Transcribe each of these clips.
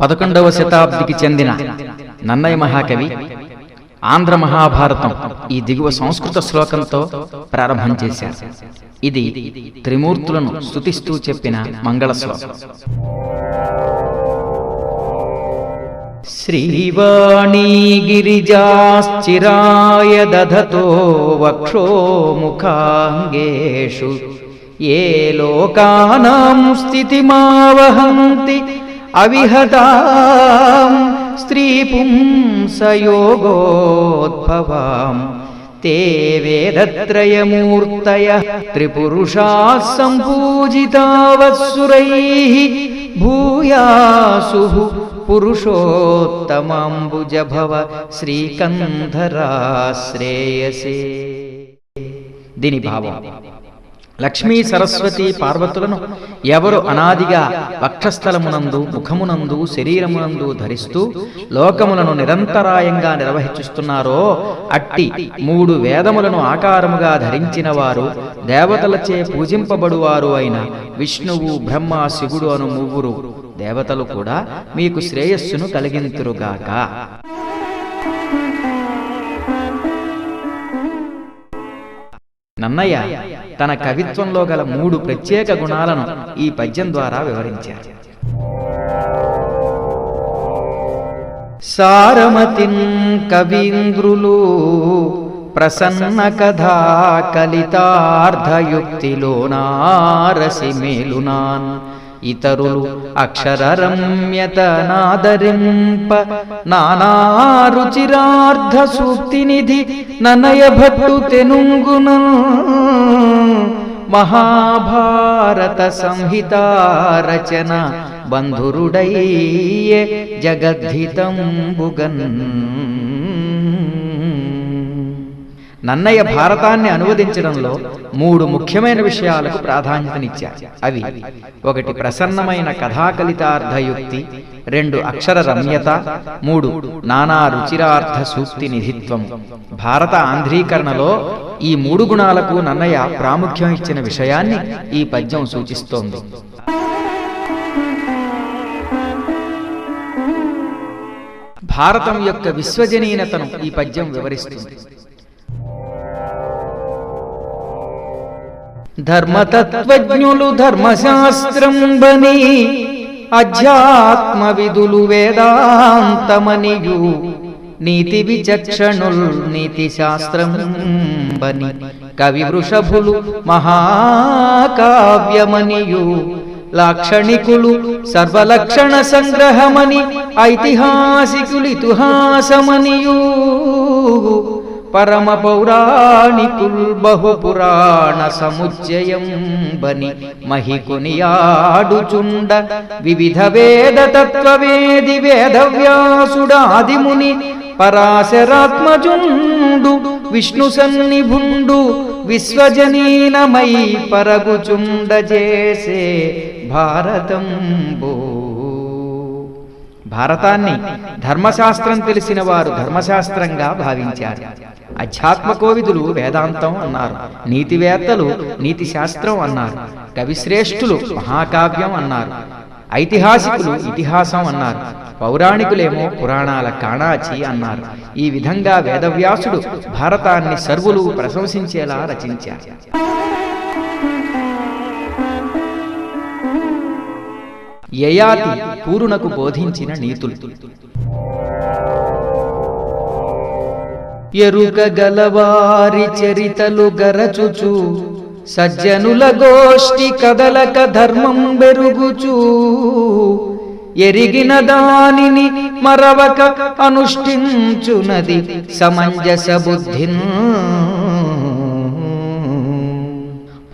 పదకొండవ శతాబ్దికి చెందిన నన్నయ్య మహాకవి ఆంధ్ర మహాభారతం ఈ దిగువ సంస్కృత శ్లోకంతో ప్రారంభం చేశారు. ఇది త్రిమూర్తులను స్తుతిస్తూ చెప్పిన మంగళ శ్లోకం. శ్రీవాణీ గిరిజాశ్చిరాయ దధతో వక్షో ముఖాంగేషు. ఏ లోకానాం స్థితిమావహంతి अविहतां स्त्रीपुंसयोगोद्भवाम्। ते वेदत्रयमूर्तयः त्रिपुरुषाः सम्पूजितावत्सुरैः भूयासुः पुरुषोत्तमाम्बुजभव श्रीकन्धरा श्रेयसे दिनिभावः లక్ష్మీ సరస్వతి పార్వతులను ఎవరు అనాదిగా వక్షస్థలమునందు ముఖమునందు శరీరమునందు ధరిస్తూ లోకములను నిరంతరాయంగా నిర్వహిస్తున్నారో అట్టి మూడు వేదములను ఆకారముగా ధరించిన వారు దేవతలచే పూజింపబడువారు అయిన విష్ణువు బ్రహ్మ శివుడు అను ముగ్గురు దేవతలు కూడా మీకు శ్రేయస్సును కలిగింతురుగాక. నన్నయ్య తన కవిత్వంలో గల మూడు ప్రత్యేక గుణాలను ఈ పద్యం ద్వారా వివరించారు. సారమతిన్ కవీంద్రులు ప్రసన్న కథా కలితార్థయుక్తిలో నారసి మేలునాన్ ఇతరులు అక్షరరమ్యత నాదరింప నానారుచిరార్థ సూక్తి నిధి ననయ భట్టు తెనుంగున మహాభారత సంహిత రచన బంధురుడయ్యే జగద్ధితంబుగన్ నన్నయ్య భారతాన్ని అనువదించడంలో మూడు ముఖ్యమైన విషయాలకు ప్రాధాన్యతనిచ్చారు. అవి ఒకటి ప్రసన్నమైన కథాకలితార్థయుక్తి రెండు అక్షర రమ్యత మూడు నానా రుచిరార్థ సూక్తి నిధిత్వం భారత ఆంధ్రీకరణలో ఈ మూడు గుణాలకు నన్నయ్య ప్రాముఖ్యం ఇచ్చిన విషయాన్ని ఈ పద్యం సూచిస్తోంది. భారతం యొక్క విశ్వజనీయతను ఈ పద్యం వివరిస్తుంది. ధర్మతత్వజ్ఞులు ధర్మశాస్త్రం బని అధ్యాత్మ విధులు వేదాంతమనియు నీతి విచక్షణుల్ నీతి శాస్త్రం బని కవి వృషభులు మహాకావ్యమనియు లాక్షణికులు సర్వలక్షణ సంగ్రహమని ఐతిహాసికులు ఇతిహాసమనియు. పరమ పౌరాణికుల్ బహు పురాణ సముచ్చయం బని మహికునియాడుచుండ వివిధ వేద తత్వవేది వేదవ్యాసుడాదిముని పరాశరాత్మజుండు విష్ణు సన్నిభుండు విశ్వజనీనమై పరగుచుండ చేసే భారతంబో భారతాన్ని ధర్మశాస్త్రం తెలిసిన వారు ధర్మశాస్త్రంగా భావించారు. అధ్యాత్మ కోవిదులు వేదాంతం అన్నారు. నీతివేత్తలు నీతి శాస్త్రం అన్నారు. కవిశ్రేష్ఠులు మహాకావ్యం అన్నారు. ఐతిహాసికులు ఇతిహాసం అన్నారు. పౌరాణికులేమో పురాణాల కాణాచి అన్నారు. ఈ విధంగా వేదవ్యాసుడు భారతాన్ని సర్వులు ప్రశంసించేలా రచించారు. యయాతి పూరునకు బోధించిన నీతులు. ఎరుక గలవారి చరితలు గరచుచు సజ్జనుల గోష్ఠి కదలక ధర్మం బెరుగుచూ ఎరిగిన దానిని మరవక అనుష్ఠించునది సమంజస బుద్ధిన్.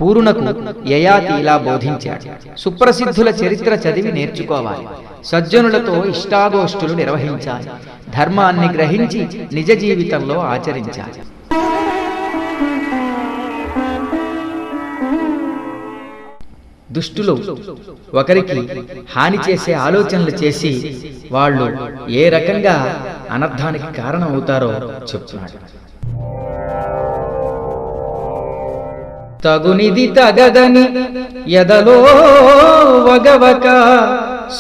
పూరునకు యయాతి ఇలా బోధించాడు. సుప్రసిద్ధుల చరిత్ర చదివి నేర్చుకోవాలి. సజ్జనులతో ఇష్టాగోష్ఠులు నిర్వహించాలి. ధర్మాన్ని గ్రహించి నిజ జీవితంలో ఆచరించాలి. దుష్టులు ఒకరికి హాని చేసే ఆలోచనలు చేసి వాళ్ళు ఏ రకంగా అనర్థానికి కారణం అవుతారో చెప్తున్నాడు. తగునిది తగదని ఎదలో వగవక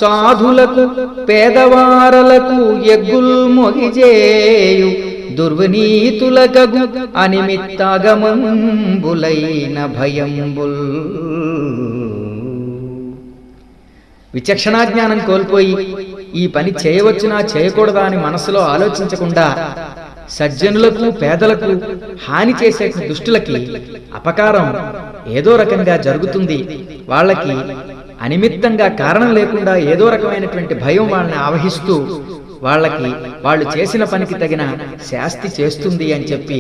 సాధులకు పేదవారలకు ఎగ్గుల్ మొగిజేయు దుర్వినీతులకగు అనిమిత్తాగమంబులైన భయంబుల్. విచక్షణా జ్ఞానం కోల్పోయి ఈ పని చేయవచ్చునా చేయకూడదా అని మనసులో ఆలోచించకుండా సజ్జనులకు పేదలకు హాని చేసే దుష్టులకి అపకారం ఏదో రకంగా జరుగుతుంది. వాళ్ళకి అనిమిత్తంగా కారణం లేకుండా ఏదో రకమైనటువంటి భయం వాళ్ళని ఆవహిస్తూ వాళ్ళకి వాళ్ళు చేసిన పనికి తగిన శాస్తి చేస్తుంది అని చెప్పి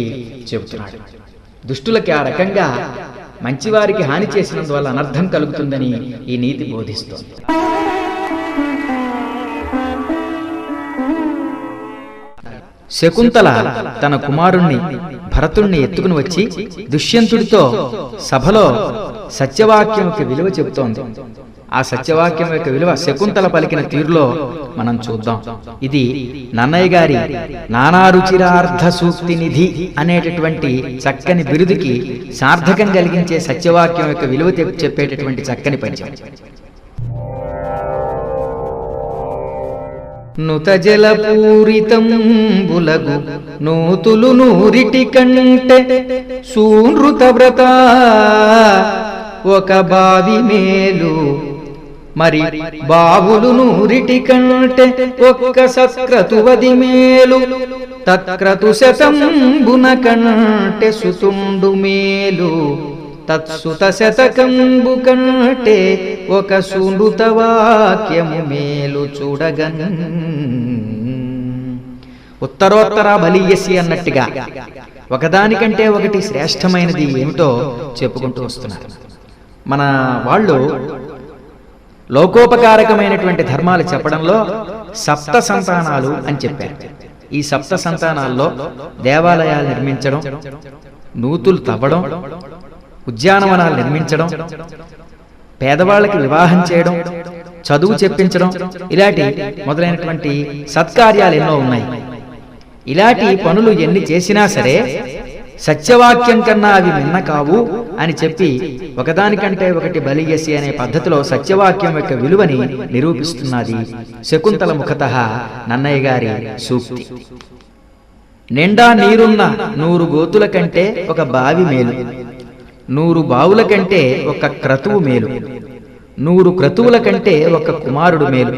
చెబుతున్నాడు. దుష్టులకి ఆ రకంగా మంచివారికి హాని చేసినందువల్ల అనర్థం కలుగుతుందని ఈ నీతి బోధిస్తోంది. శకుంతల తన కుమారుణ్ణి భరతుణ్ణి ఎత్తుకుని వచ్చి దుష్యంతుడితో సభలో సత్యవాక్యంకి విలువ చెబుతోంది. ఆ సత్యవాక్యం యొక్క విలువ శకుంతల పలికిన తీరులో మనం చూద్దాం. ఇది నన్నయ్య గారి నానారుచిరార్థ సూక్తి నిధి అనేటటువంటి చక్కని బిరుదుకి సార్థకం కలిగించే సత్యవాక్యం యొక్క విలువ చెప్పేటటువంటి చక్కని పద్యం నుత జలపూరితం బులగు నూతులు నూరిటి కంటే సూనృత వ్రత ఒక బావి మేలు. మరి బావులు నూరిటి కంటే ఒక్క సత్క్రతువది మేలు. తత్క్రతు శతంబున కంటే సుతుండు మేలు. తత్సుత శతకంబు కంటే ఒక సుమృత వాక్యము మేలు చూడగన్. ఉత్తరోత్తర బలియసి అన్నట్టుగా ఒకదానికంటే ఒకటి శ్రేష్టమైనది ఏమిటో చెప్పుకుంటూ వస్తున్నారు. మన వాళ్ళు లోకోపకారకమైనటువంటి ధర్మాలు చెప్పడంలో సప్త సంతానాలు అని చెప్పారు. ఈ సప్త సంతానాల్లో దేవాలయాలు నిర్మించడం నూతులు తవ్వడం ఉద్యానవనాలు నిర్మించడం పేదవాళ్ళకి వివాహం చేయడం చదువు చెప్పించడం ఇలాంటి మొదలైనటువంటి సత్కార్యాలు ఎన్నో ఉన్నాయి. ఇలాంటి పనులు ఎన్ని చేసినా సరే సత్యవాక్యం కన్నా అవి మిన్న కావు అని చెప్పి ఒకదానికంటే ఒకటి బలియసి అనే పద్ధతిలో సత్యవాక్యం యొక్క విలువని నిరూపిస్తున్నది శకుంతల ముఖత నన్నయ్య గారి సూక్తి. నిండా నీరున్న నూరు గోతుల కంటే ఒక బావి మేలు. నూరు బావుల కంటే ఒక క్రతువు మేలు. నూరు క్రతువుల కంటే ఒక కుమారుడు మేలు.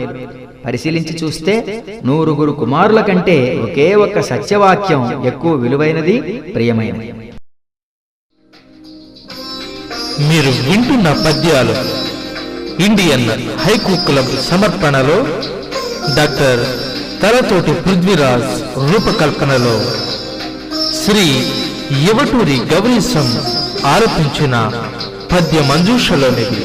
పరిశీలించి చూస్తే నూరుగురు కుమారుల కంటే ఒకే ఒక్క సత్యవాక్యం ఎక్కువ విలువైనది ప్రియమైనది. మీరు వింటున్న పద్యాలు ఇండియన్ హైకు క్లబ్ సమర్పణలో డాక్టర్ తలతోటి పృథ్వీరాజ్ రూపకల్పనలో శ్రీ యవటూరి గౌరీశం ఆరోపించిన పద్య మంజూషలోనిది